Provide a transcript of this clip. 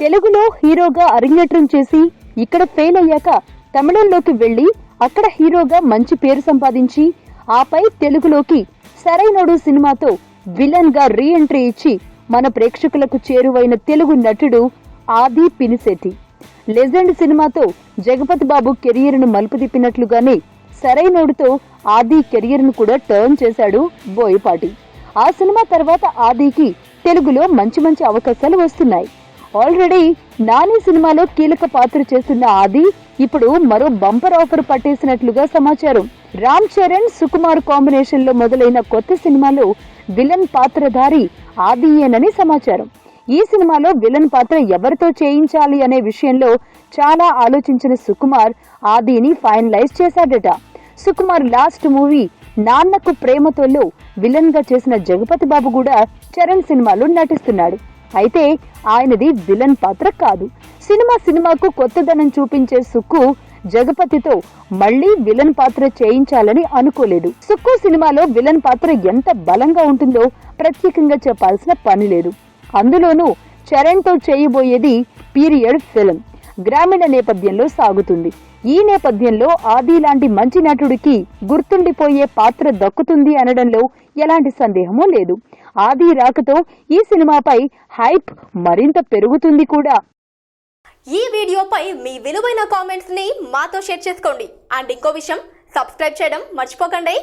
తెలుగులో హీరోగా అరంగేట్రం చేసి ఇక్కడ ఫెయిల్ అయ్యాక తమిళంలోకి వెళ్ళి అక్కడ హీరోగా మంచి పేరు సంపాదించి ఆపై తెలుగులోకి సరైనోడు సినిమాతో విలన్గా రీ ఎంట్రీ ఇచ్చి మన ప్రేక్షకులకు చేరువైన తెలుగు నటుడు ఆది పినిశెట్టి. లెజెండ్ సినిమాతో జగపతి బాబు కెరియర్ను మలుపు తిప్పినట్లుగానే సరైనోడుతో ఆది కెరియర్ను కూడా టర్న్ చేశాడు బోయపాటి. ఆ సినిమా తర్వాత ఆదికి తెలుగులో మంచి మంచి అవకాశాలు వస్తున్నాయి. ఆల్రెడీ నాని సినిమాలో కీలక పాత్ర చేస్తున్న ఆది ఇప్పుడు మరో బంపర్ ఆఫర్ పట్టేసినట్లుగా సమాచారం. రామ్ చరణ్ సుకుమార్ కాంబినేషన్లో మొదలైన కొత్త సినిమాలో విలన్ పాత్రధారి ఆదియేనని సమాచారం. ఈ సినిమాలో విలన్ పాత్ర ఎవరితో చేయించాలి అనే విషయంలో చాలా ఆలోచించిన సుకుమార్ ఆదిని ఫైనలైజ్ చేశాడట. సుకుమార్ లాస్ట్ మూవీ నాన్నకు ప్రేమతోలో విలన్గా చేసిన జగపతి బాబు కూడా చరణ్ సినిమాలో నటిస్తున్నాడు. అయితే ఆయనది విలన్ పాత్ర కాదు. సినిమా సినిమాకు కొత్తదనం చూపించే సుక్కు జగపతితో మళ్ళీ విలన్ పాత్ర చేయించాలని అనుకోలేదు. సుక్కు సినిమాలో విలన్ పాత్ర ఎంత బలంగా ఉంటుందో ప్రత్యేకంగా చెప్పాల్సిన పని లేదు. అందులోనూ చరణ్తో చేయబోయేది పీరియడ్ ఫిల్మ్. గ్రామీణ నేపథ్యంలో సాగుతుంది. ఈ నేపథ్యంలో ఆది లాంటి మంచి నటుడికి గుర్తుండిపోయే పాత్ర దక్కుతుంది అనడంలో ఎలాంటి సందేహమూ లేదు. ఆది రాకతో ఈ సినిమాపై హైప్ మరింత పెరుగుతుంది కూడా. ఈ వీడియోపై మీ విలువైన కామెంట్స్ని మాతో షేర్ చేసుకోండి. అండ్ ఇంకో విషయం సబ్స్క్రైబ్ చేయడం మర్చిపోకండి.